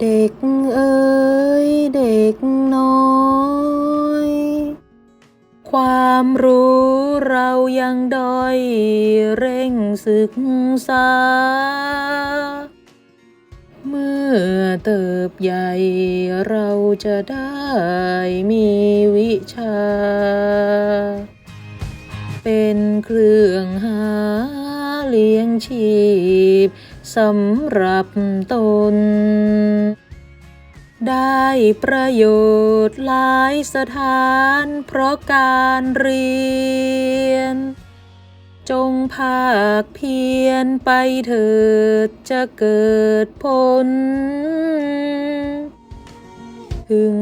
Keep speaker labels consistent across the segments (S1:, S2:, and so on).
S1: เด็กเอ๋ยเด็กน้อย ความรู้เรายังด้อยเร่งศึกษา เมื่อเติบใหญ่เราจะได้มีวิชา เครื่องหาเลี้ยงชีพสำหรับตน ได้ประโยชน์หลายสถานเพราะการเรียน จงภาคเพียรไปเถิดจะเกิดผล ถึง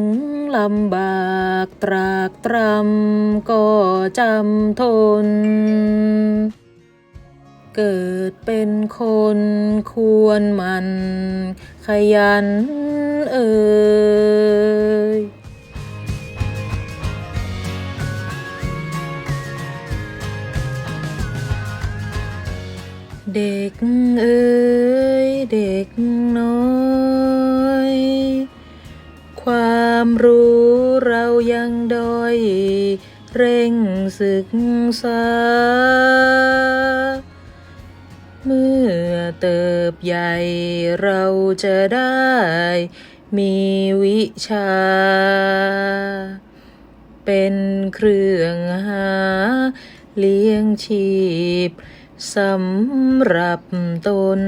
S1: ลำบากตรากตรำก็จำทน เกิดเป็นคนควรมัน ขยันเอ่ยเด็กเอ๋ยเด็กน้อย ความรู้เรายังด้อย เร่งศึกษา เมื่อเติบใหญ่เราจะได้ มีวิชา เป็นเครื่องหา เลี้ยงชีพสำหรับตน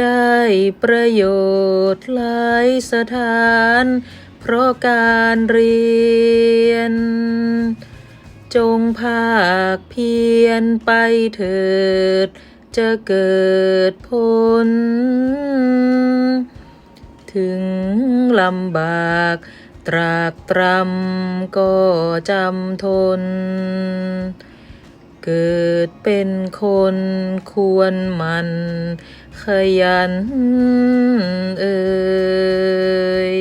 S1: ได้ประโยชน์หลายสถาน เพราะการเรียน จงภาคเพียรไปเถิด จะเกิดผล ถึงลำบาก ตรากตรำก็จำทน เกิดเป็นคนควรมันขยันเอ่ย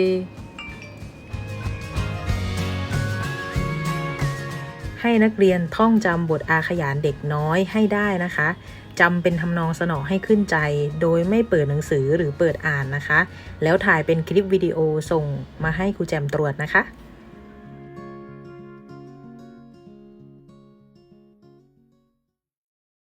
S2: ให้นักเรียนท่องจำบทอาขยานเด็กน้อยให้ได้นะคะจำเป็นทำนองสนอให้ขึ้นใจ โดยไม่เปิดหนังสือหรือเปิดอ่านนะคะ แล้วถ่ายเป็นคลิปวิดีโอส่งมาให้ครูแจมตรวจนะคะ